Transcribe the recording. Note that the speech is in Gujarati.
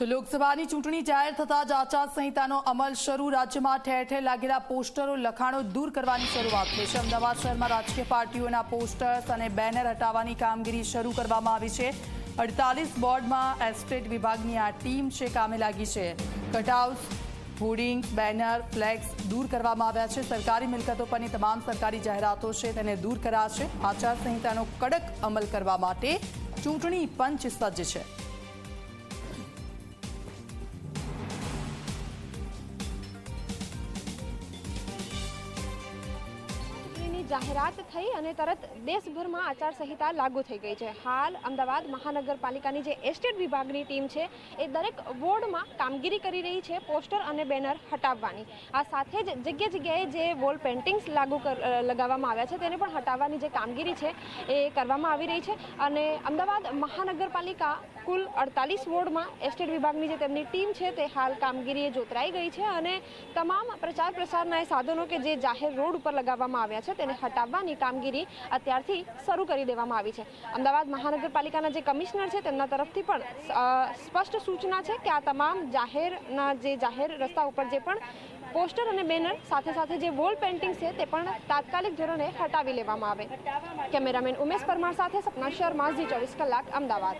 તો લોકસભાની ચૂંટણી જાહેર થતા જ આચારસંહિતાનો અમલ શરૂ. રાજ્યમાં ઠેર ઠેર લાગેલા પોસ્ટરો, લખાણો દૂર કરવાની શરૂઆત થઈ છે. અમદાવાદ શહેરમાં રાજકીય પાર્ટીઓના પોસ્ટર્સ અને બેનર હટાવવાની કામગીરી શરૂ કરવામાં આવી છે. અડતાલીસ બોર્ડમાં એસ્ટેટ વિભાગની આ ટીમ છે, કામે લાગી છે. કટઆઉટ્સ હોર્ડિંગ્સ બેનર ફ્લેક્સ દૂર કરવામાં આવ્યા છે. સરકારી મિલકતો પરની તમામ સરકારી જાહેરાતો છે, તેને દૂર કરાશે. આચારસંહિતાનો કડક અમલ કરવા માટે ચૂંટણી પંચ સજ્જ છે. જાહેરાત થઈ અને તરત દેશભરમાં આચારસંહિતા લાગુ થઈ ગઈ છે. હાલ અમદાવાદ મહાનગરપાલિકાની જે એસ્ટેટ વિભાગની ટીમ છે, એ દરેક વોર્ડમાં કામગીરી કરી રહી છે, પોસ્ટર અને બેનર હટાવવાની. આ સાથે જ જગ્યા જગ્યાએ જે વોલ પેઇન્ટિંગ્સ લાગુ લગાવવામાં આવ્યા છે, તેને પણ હટાવવાની જે કામગીરી છે, એ કરવામાં આવી રહી છે. અને અમદાવાદ મહાનગરપાલિકા કુલ અડતાલીસ વોર્ડમાં એસ્ટેટ વિભાગની જે તેમની ટીમ છે, તે હાલ કામગીરીએ જોતરાઈ ગઈ છે અને તમામ પ્રચાર પ્રસારના એ સાધનો કે જે જાહેર રોડ ઉપર લગાવવામાં આવ્યા છે, તેને હટાવવાની કામગીરી અત્યારથી શરૂ કરી દેવામાં આવી છે. અમદાવાદ મહાનગરપાલિકાના જે કમિશનર છે, તેમના તરફથી પણ સ્પષ્ટ સૂચના છે કે આ તમામ જાહેરના જે જાહેર રસ્તા ઉપર જે પણ પોસ્ટર અને બેનર, સાથે સાથે જે વોલ પેઇન્ટિંગ છે તે પણ તાત્કાલિક ધોરણે હટાવી લેવામાં આવે. કેમેરામેન ઉમેશ પરમાર સાથે સપના શર્મા જી ચોવીસ કલાક, અમદાવાદ.